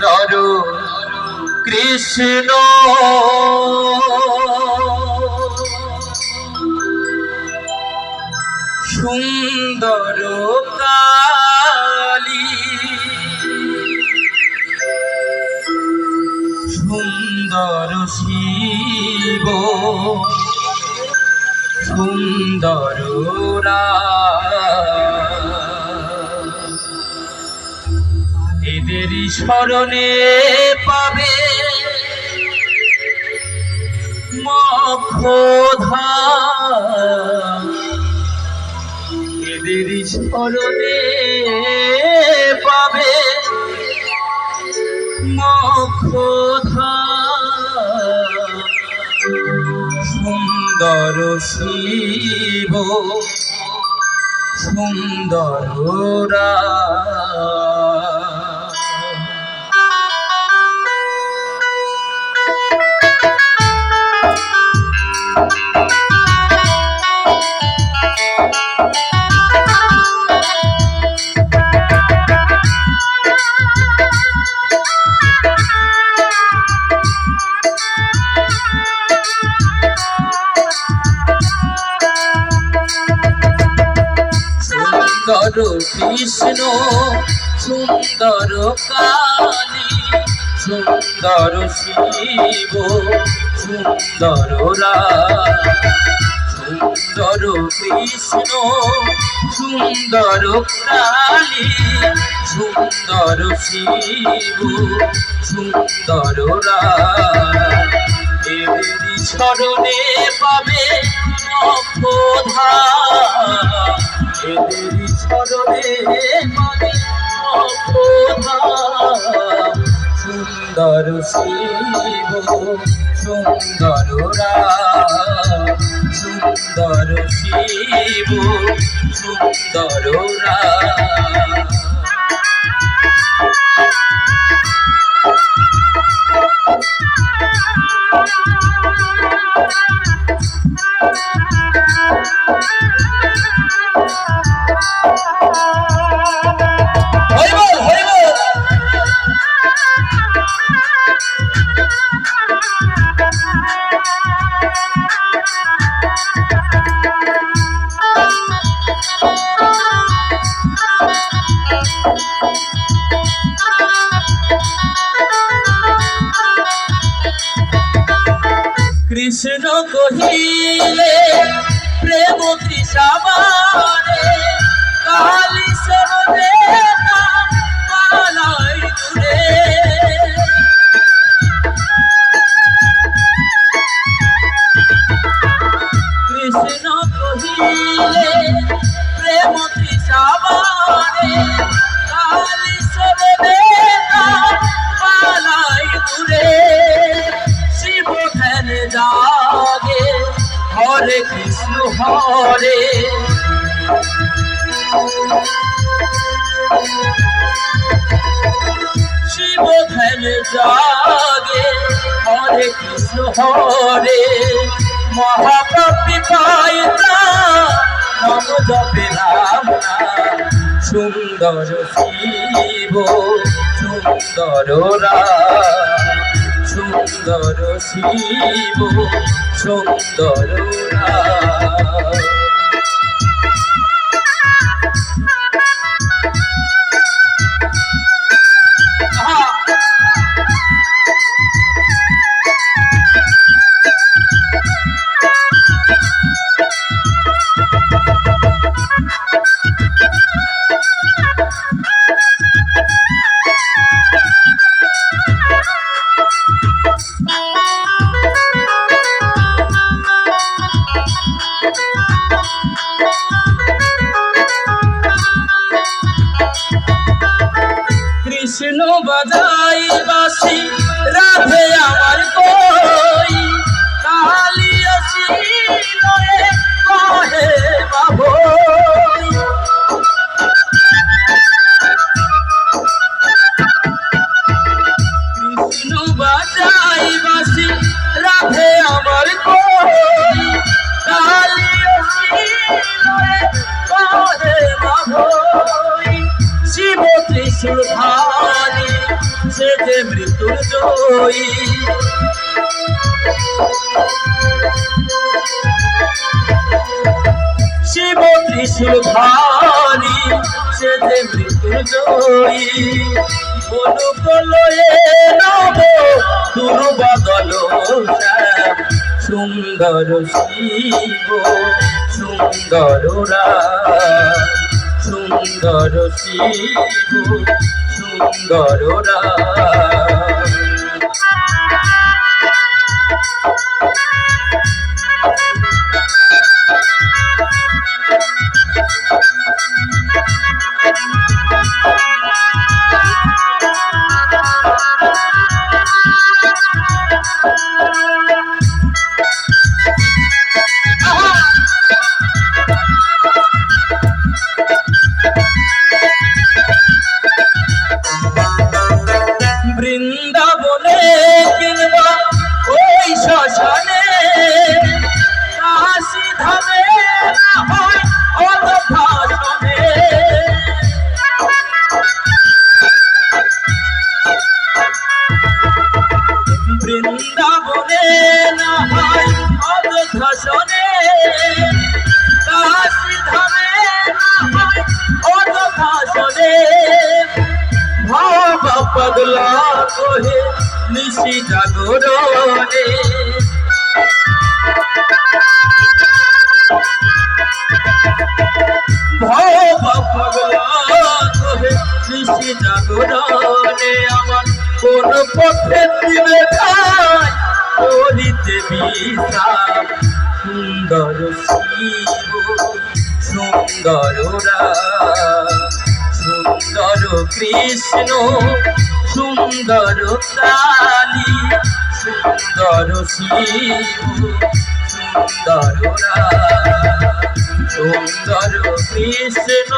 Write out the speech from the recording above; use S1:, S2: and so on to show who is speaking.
S1: সুন্দর কৃষ্ণ। সুন্দর সুন্দর শিব সুন্দর এদেরই স্মরণে পাবে। মক্ষধা এদেরই স্মরণে পাবে। মক্ষধা সুন্দর শিব সুন্দর রা কৃষ্ণ, সুন্দর কালী, সুন্দর শিব, সুন্দর সুন্দর কৃষ্ণ, সুন্দর কালী, সুন্দর শিব, সুন্দর এদেরই পাবে এদেরই সুন্দর শিব সুন্দর সুন্দর শিব সুন্দর রাম। হরিবল কহিলে প্রেম তৃষাবারে কৃষ্ণ শিব ধ্যান জাগে, হরে কৃষ্ণ হরে। মহাপ্রতি পায়তা নম জপে রাম সুন্দর শিব, সুন্দর রাম। সুন্দর শিব সুন্দর বাজাই বাসি রাধে আমার কই। কালি ত্রিশূল ধারী, সে যে মৃত্যুর জয়ী। শিব ত্রিশূল ধারী, সে যে মৃত্যুর জয়ী। অনুকলয়ে নব দুর্বদল সুন্দর শিব, সুন্দর রাম সুন্দর শিব সুন্দর রাম বৃন্দাবনে না হয় ভাষণে কাশি ধামে না হয় ভাষণে ভাব পগলা কোহে নিশি জাগরণে। ভাব পগলা কোহে নিশি জাগরণে। আমার কোন পথে দিবে করিতে সুন্দর শিব সুন্দর সুন্দর কৃষ্ণ সুন্দর কালী সুন্দর শিব সুন্দর সুন্দর কৃষ্ণ